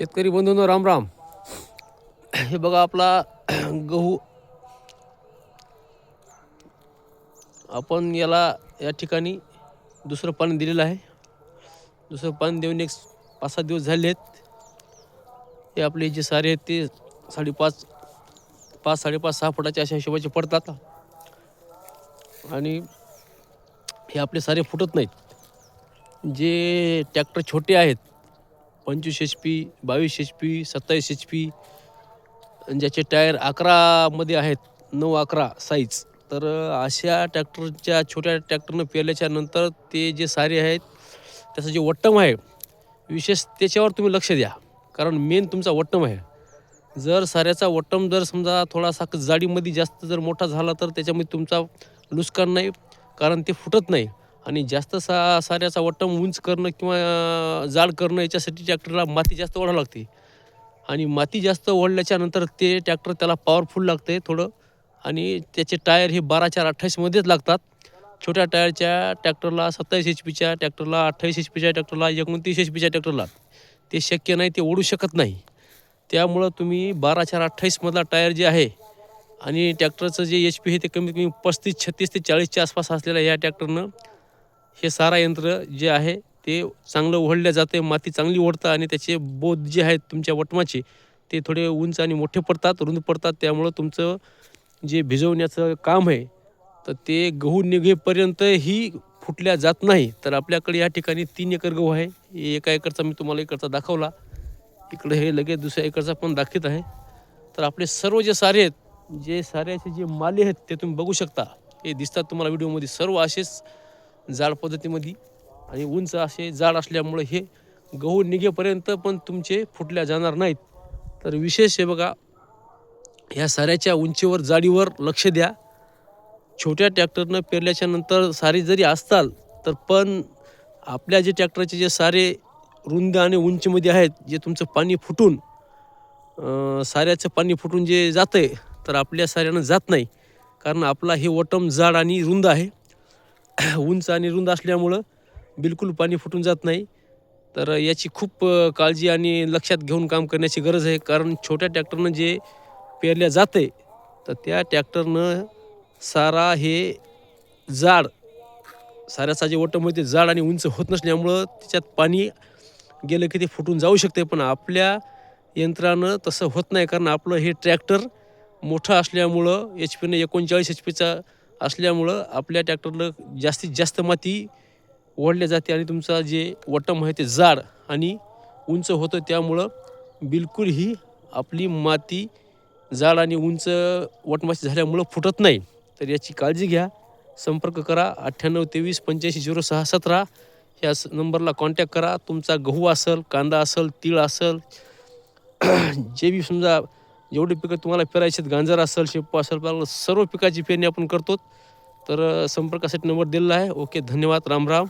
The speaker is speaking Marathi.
शेतकरी बंधूंनो राम राम. हे बघा आपला गहू. आपण याला या ठिकाणी दुसरं पाणी दिलेलं आहे. दुसरं पाणी देऊन एक पाच सात दिवस झाले आहेत. हे आपले जे सारे आहेत ते साडेपाच पाच साडेपाच सहा फुटाच्या अशा हिशोबाचे पडतात. आणि हे आपले सारे फुटत नाहीत. जे ट्रॅक्टर छोटे आहेत पंचवीस एच पी बावीस एच पी सत्तावीस एच पी ज्याचे टायर अकरामध्ये आहेत नऊ अकरा साईज तर अशा ट्रॅक्टरच्या छोट्या ट्रॅक्टरनं पेरल्याच्या नंतर ते जे सारे आहेत त्याचं जे वट्टम आहे विशेष त्याच्यावर तुम्ही लक्ष द्या. कारण मेन तुमचा वट्टम आहे. जर साऱ्याचा वट्टम जर समजा थोडासा जाडीमध्ये जास्त जर मोठा झाला तर त्याच्यामध्ये तुमचा नुकसान नाही कारण ते फुटत नाही. आणि जास्त सा साऱ्याचा वट्टम उंच करणं किंवा जाड करणं याच्यासाठी ट्रॅक्टरला माती जास्त ओढावं लागते. आणि माती जास्त ओढल्याच्या नंतर ते ट्रॅक्टर त्याला पॉवरफुल लागते थोडं. आणि त्याचे टायर हे बारा चार अठ्ठावीसमध्येच लागतात. छोट्या टायरच्या ट्रॅक्टरला सत्तावीस एच पीच्या ट्रॅक्टरला अठ्ठावीस एच पीच्या ट्रॅक्टरला एकोणतीस एच पीच्या ट्रॅक्टरला ते शक्य नाही ते ओढू शकत नाही. त्यामुळं तुम्ही बारा चार अठ्ठावीसमधला टायर जे आहे आणि ट्रॅक्टरचं जे एच पी आहे ते कमीत कमी पस्तीस छत्तीस ते चाळीसच्या आसपास असलेल्या या ट्रॅक्टरनं हे सारा यंत्र जे आहे ते चांगलं ओढल्या जाते माती चांगली ओढतं आणि त्याचे बोध जे आहेत तुमच्या वटमाचे ते थोडे उंच आणि मोठे पडतात रुंद पडतात. त्यामुळं तुमचं जे भिजवण्याचं काम आहे तर ते गहू निघेपर्यंतही फुटल्या जात नाही. तर आपल्याकडे या ठिकाणी तीन एकर गहू आहे. एका एकरचा मी तुम्हाला इकडचा दाखवला. इकडे हे लगेच दुसऱ्या एकरचा पण दाखवत आहे. तर आपले सर्व जे सारे आहेत जे साऱ्याचे जे माले आहेत ते तुम्ही बघू शकता. हे दिसतात तुम्हाला व्हिडिओमध्ये. सर्व असेच जाड पद्धतीमध्ये आणि उंच असे जाड असल्यामुळे हे गहू निघेपर्यंत पण तुमचे फुटल्या जाणार नाहीत. तर विशेष हे बघा ह्या साऱ्याच्या उंचीवर जाडीवर लक्ष द्या. छोट्या ट्रॅक्टरनं पेरल्याच्या नंतर सारे जरी असताल तर पण आपल्या जे ट्रॅक्टरचे जे सारे रुंद आणि उंचीमध्ये आहेत जे तुमचं पाणी फुटून साऱ्याचं पाणी फुटून जे जातं आहे तर आपल्या साऱ्यानं जात नाही. कारण आपला हे ओटम जाड आणि रुंद आहे. उंच आणि रुंद असल्यामुळं बिलकुल पाणी फुटून जात नाही. तर याची खूप काळजी आणि लक्षात घेऊन काम करण्याची गरज आहे. कारण छोट्या ट्रॅक्टरनं जे पेरल्या जाते तर त्या ट्रॅक्टरनं सारा हे जाड साऱ्याचा जे ओटम ते जाड आणि उंच होत नसल्यामुळं त्याच्यात पाणी गेलं की ते फुटून जाऊ शकते पण आपल्या यंत्रानं तसं होत नाही. कारण आपलं हे ट्रॅक्टर मोठं असल्यामुळं एच पीनं एकोणचाळीस एच पीचा असल्यामुळं आपल्या ट्रॅक्टरला जास्तीत जास्त माती ओढल्या जाते आणि तुमचा जे वटम आहे ते जाड आणि उंच होतं त्यामुळं बिलकुल ही आपली माती जाड आणि उंच वटमाशी झाल्यामुळं फुटत नाही. तर याची काळजी घ्या. संपर्क करा अठ्ठ्याण्णव तेवीस पंच्याऐंशी झिरो सहा सतरा. ह्या स- नंबरला कॉन्टॅक्ट करा. तुमचा गहू असेल कांदा असेल तीळ असेल जे बी समजा जेवढे पिकं तुम्हाला पेरायचे गांजर असेल शेपू असेल पालक सर्व पिकाची पेरणी आपण करतो तर संपर्कासाठी नंबर दिलेला आहे. ओके धन्यवाद. राम राम.